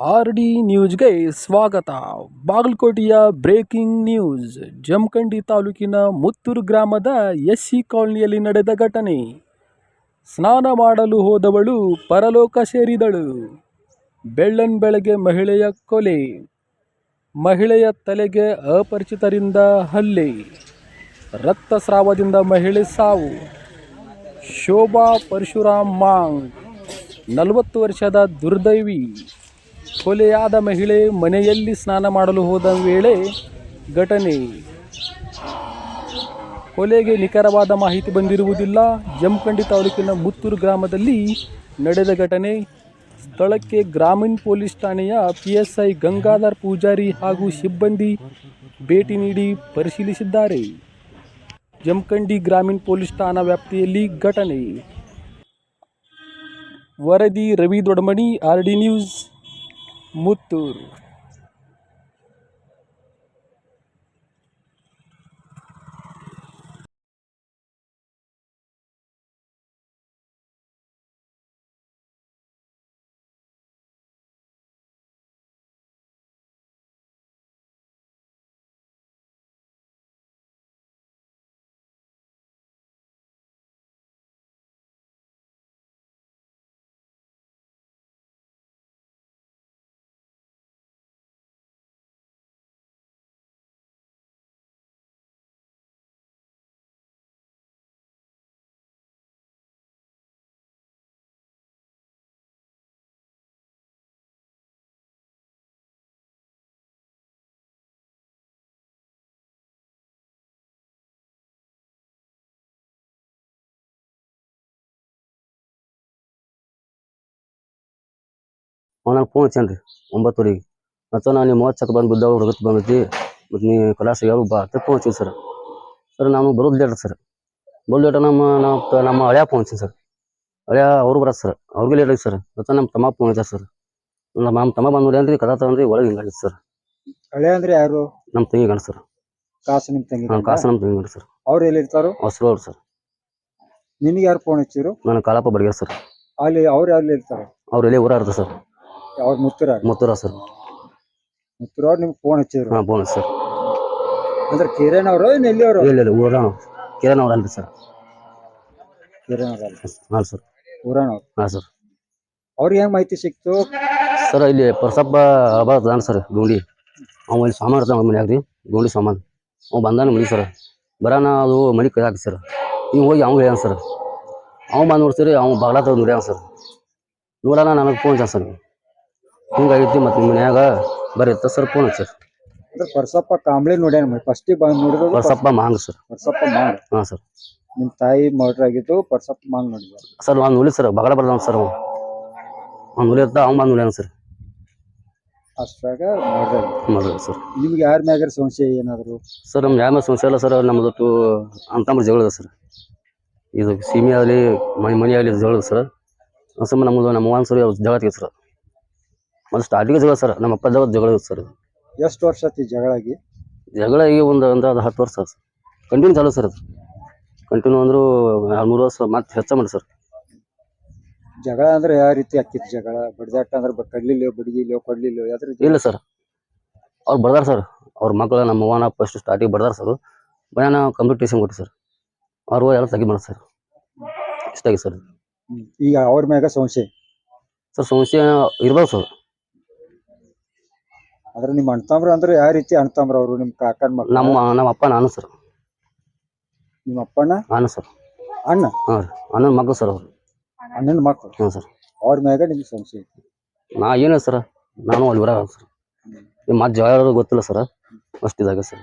R D ನ್ಯೂಸ್ಗೆ ಸ್ವಾಗತ. ಬಾಗಲಕೋಟೆಯ ಬ್ರೇಕಿಂಗ್ ನ್ಯೂಸ್. ಜಮಖಂಡಿ ತಾಲೂಕಿನ ಮುತ್ತೂರು ಗ್ರಾಮದ ಎಸ್ ಸಿ ಕಾಲನಿಯಲ್ಲಿ ನಡೆದ ಘಟನೆ. ಸ್ನಾನ ಮಾಡಲು ಹೋದವಳು ಪರಲೋಕ ಸೇರಿದಳು. ಬೆಳ್ಳನ್ ಬೆಳಗ್ಗೆ ಮಹಿಳೆಯ ಕೊಲೆ, ಮಹಿಳೆಯ ತಲೆಗೆ ಅಪರಿಚಿತರಿಂದ ಹಲ್ಲೆ, ರಕ್ತಸ್ರಾವದಿಂದ ಮಹಿಳೆ ಸಾವು. ಶೋಭಾ ಪರಶುರಾಮ್ ಮಾಂಗ್, ನಲವತ್ತು ವರ್ಷದ ದುರ್ದೈವಿ. ಕೊಲೆಯಾದ ಮಹಿಳೆ ಮನೆಯಲ್ಲಿ ಸ್ನಾನ ಮಾಡಲು ಹೋದ ವೇಳೆ ಘಟನೆ. ಕೊಲೆಗೆ ನಿಖರವಾದ ಮಾಹಿತಿ ಬಂದಿರುವುದಿಲ್ಲ. ಜಮಖಂಡಿ ತಾಲೂಕಿನ ಮುತ್ತೂರು ಗ್ರಾಮದಲ್ಲಿ ನಡೆದ ಘಟನೆ. ಸ್ಥಳಕ್ಕೆ ಗ್ರಾಮೀಣ ಪೊಲೀಸ್ ಠಾಣೆಯ P S I Gangadhar Poojari ಹಾಗೂ ಸಿಬ್ಬಂದಿ ಭೇಟಿ ನೀಡಿ ಪರಿಶೀಲಿಸಿದ್ದಾರೆ. ಜಮಖಂಡಿ ಗ್ರಾಮೀಣ ಪೊಲೀಸ್ ಠಾಣಾ ವ್ಯಾಪ್ತಿಯಲ್ಲಿ ಘಟನೆ. ವರದಿ Ravi Dodamani, R D news, Muttur. ಅವ್ನು ಫೋನ್ ಹಚ್ಚಾನ್ರಿ. ಒಂಬತ್ತುವರೆಗೆ. ಮತ್ತು ನಾನು ನೀವು ಮೂವತ್ತು ಚಕ್ ಬಂದು ಬಿದ್ದಾವ ಹುಡುಗತ್ ಬಂದೈತಿ. ಮತ್ತು ನೀ ಕಲಾಸ ಯಾರು ಬಾ ಅಂತ ಫೋನ್ ಹಚ್ಚಿವಿ ಸರ್ ಸರ್ ನಾನು ಬರೋದು ಲೇಟ್ ಸರ್ ಬರೋದು ಲೇಟ್ ನಮ್ಮ ನಾವು ನಮ್ಮ ಹಳೆಯ ಫೋನ್ ಹಚ್ಚಿನಿ ಸರ್ ಹಳೆಯ ಅವ್ರು ಬರತ್ತೆ ಸರ್ ಅವ್ರಿಗೆ ಲೇಟ್ ಸರ್ ಮತ್ತು ನಮ್ಮ ತಮ್ಮ ಫೋನ್ ಹಚ್ಚಾರ ಸರ್ ನಮ್ಮ ನಮ್ಮ ತಮ್ಮ ಬಂದು ರೀ ಕದ ತಗೊಂಡ್ರಿ ಒಳಗೆ ಹಿಂಗಾಗಿತ್ತು ಸರ್ ಹಳೆ ಅಂದ್ರೆ ಯಾರು? ನಮ್ಮ ತಂಗಿ ಗಂಡ ಸರ್ ಕಾಸು ನಿಮ್ಮ ತಂಗಿ ನಮ್ಮ ಕಾಸು ನಮ್ಮ ತಂಗಿ ಗಣ ಸರ್ ಅವ್ರು ಎಲ್ಲಿ ಇರ್ತಾರೋ? ಹೊಸರು ಅವ್ರು ಸರ್ ನಿನಗೆ ಯಾರು ಫೋನ್ ಹಚ್ಚಿರು? ನಾನು ಕಾಲಪ್ಪ ಬಡಿಗೆ ಸರ್ ಅಲ್ಲಿ ಅವ್ರು ಎಲ್ಲಿ ಇರ್ತಾರೆ? ಅವ್ರು ಎಲ್ಲಿ ಊರ ಇರ್ತದೆ ಸರ್ ಅವ್ರ ಮುತ್ತೂರ ಮುತ್ತೂರ ಸರ್. ಮುತ್ತೂರ ಅವ್ರು ನಿಮ್ಗೆ ಫೋನ್ ಹಚ್ಚಿದ್ರು. ಹಾಂ ಫೋನ್ ಸರ್. ಅಂದ್ರೆ ಕಿರಣ್ ಇನ್ ಎಲ್ಲಿ ಅವರು? ಇಲ್ಲ ಇಲ್ಲ ಊರ ಕಿರಣ್ ಅವ್ರು ಅಲ್ರಿ ಸರ್. ಕಿರಣ್ ಅವ್ರಲ್ಲ ಹಾಂ ಸರ್. ಊರನವ್ರು ಹಾಂ ಸರ್. ಅವ್ರಿಗೆ ಹೆಂಗೆ ಮಾಹಿತಿ ಸಿಕ್ತು? ಸರ್ ಇಲ್ಲಿ ಪರ್ಸಪ್ಪ ಅದಾನ ಸರ್ ಗುಂಡಿ. ಅವ ಇಲ್ಲಿ ಸಾಮಾನು ಇರ್ತಾನೆ ಮನ್ಯಾಗ ರೀ ಗುಂಡಿ ಸಾಮಾನು. ಅವ ಬಂದಾನ ಮನೆ ಸರ್. ಬರಾನ ಅದು ಮನೆ ಕೈ ಹಾಕಿ ಸರ್. ನೀವು ಹೋಗಿ ಅವ್ನು ಹೇಳ್ಯಾನ ಸರ್. ಅವ ಬಂದು ನೋಡ್ತೀರಿ ಅವ್ನು ಬಾಗ್ಲ ತೆಗ್ದು ನೋಡ್ಯಾನ ಸರ್. ನೋಡೋಣ ನನಗೆ ಫೋನ್ ಸರ್. ಹಿಂಗಾಗೈತಿ ಮತ್ತು ನಿಮ್ಮ ಮನ್ಯಾಗ ಬರೀತ್ತ ಸರ್ ಫೋನ್ ಸರ್ ಅಂದ್ರೆ ಪರ್ಸಪ್ಪ ಕಾಂಬ್ಳಿ ನೋಡ್ಯಾನ ಫಸ್ಟಿಗೆ ಬಂದು ನೋಡಿದ್ರು ಪರ್ಸಪ್ಪ ಮಾಂಗ್ ಸರ್. ಪರ್ಸಪ್ಪ ಮಾಂಗ್. ಹಾಂ ಸರ್. ನಿಮ್ಮ ತಾಯಿ ಮರ್ಡರ್ ಆಗಿತ್ತು ಪರ್ಸಪ್ಪ ಮಾಂಗ್ ನೋಡಿದ್ರು. ಸರ್ ಒಂದು ಉಳಿ ಸರ್ ಬಗಲ ಬರ್ದಾನ ಸರ್ ಅವ ಅವ್ನು ನೋಡಿರ್ತ ಅವ್ನು ಬಂದು ನೋಡ್ಯಾನ ಸರ್. ಅಷ್ಟಾಗ ಮರ್ಡರ್ ಮರ್ಡರ್ ಸರ್. ನಿಮ್ಗೆ ಯಾರ ಮ್ಯಾಗಾರ ಸಂಶಯ ಏನಾದರೂ? ಸರ್ ನಮ್ಮ ಯಾವ ಸಮಸ್ಯೆ ಇಲ್ಲ ಸರ್ ನಮ್ಮದು ಅಂತಂಬ್ರ ಜಗಳದ ಸರ್. ಇದು ಸೀಮೆ ಆಗಲಿ ಮನೆ ಮನೆ ಆಗಲಿ ಜಗಳದ ಸರ್. ಅಸಮ ನಮ್ಮದು ನಮ್ಮ ಒಂದು ಸರಿ ಜಗಳ ಸರ್. ಮತ್ತು ಸ್ಟಾರ್ಟಿಂಗ್ ಜಗಳ ಸರ್ ನಮ್ಮ ಅಪ್ಪ ಜಗಳ ಜಗಳ ಸರ್. ಎಷ್ಟು ವರ್ಷ ಆತಿ ಜಗಳಾಗಿ? ಜಗಳ ಈಗ ಒಂದು ಒಂದು ಅದು ಹತ್ತು ವರ್ಷ ಸರ್. ಕಂಟಿನ್ಯೂ ಚಾಲು ಸರ್ ಅದು. ಕಂಟಿನ್ಯೂ ಅಂದರೂ ಮೂರು ವರ್ಷ ಮತ್ತೆ ಹೆಚ್ಚ ಮಾಡಿ ಸರ್. ಜಗಳ ಅಂದ್ರೆ ಯಾವ ರೀತಿ ಆಕಿತ್ತು ಜಗಳ? ಬಡ್ದಾಟ ಅಂದ್ರೆ ಬ- ಕೊಡ್ಲಿಲ್ಲೋ ಯಾವ್ದ್ರ ರೀತಿ? ಇಲ್ಲ ಸರ್. ಅವ್ರು ಬರ್ದಾರ ಸರ್. ಅವ್ರ ಮಕ್ಕಳು ನಮ್ಮ ಅವ್ವನ ಫಸ್ಟ್ ಸ್ಟಾರ್ಟಿಗೆ ಬರ್ದಾರ ಸರ್ ಬಯಾನ ಕಂಪಿಟೇಷನ್ ಕೊಟ್ಟು ಸರ್. ಅವ್ರು ಎಲ್ಲ ತಗಿ ಮಾಡಿ ಸರ್. ಇಷ್ಟಾಗಿ ಸರ್. ಹ್ಮ್. ಈಗ ಅವ್ರ ಮ್ಯಾಗ ಸಮಸ್ಯೆ ಸರ್ ಸಮಸ್ಯೆ ಇರ್ಬೋದು ಸರ್. ಆದ್ರೆ ನಿಮ್ಮ ಅಣ್ತಂಬ್ರ ಅಂದ್ರೆ ಯಾವ ರೀತಿ ಅಣ್ತಂಬ್ರ ಅವರು? ನಿಮ್ ಕಾಕನ್ ಮಕ್ಕಳು? ನಮ್ಮ ನಮ್ಮ ಅಪ್ಪ ನಾನು ಸರ್. ನಿಮ್ಮ ಅಪ್ಪನ? ನಾನು ಸರ್. ಅಣ್ಣ? ಹಾಂ ರೀ. ಅಣ್ಣನ ಮಗ ಸರ್ ಅವರು. ಅಣ್ಣನ ಮಗ ಹ್ಞೂ ಸರ್. ಅವ್ರ ಮ್ಯಾಗ ನಿಮ್ಗೆ ಸಂಶಯ ಐತಿ. ನಾ ಏನು ಸರ್? ನಾನು ಅಲ್ಲಿ ಬರ ಸರ್. ನಿಮ್ಮ ಮತ್ತೆ ಜಗಳ ಗೊತ್ತಿಲ್ಲ ಸರ್? ಅಷ್ಟಿದಾಗ ಸರ್.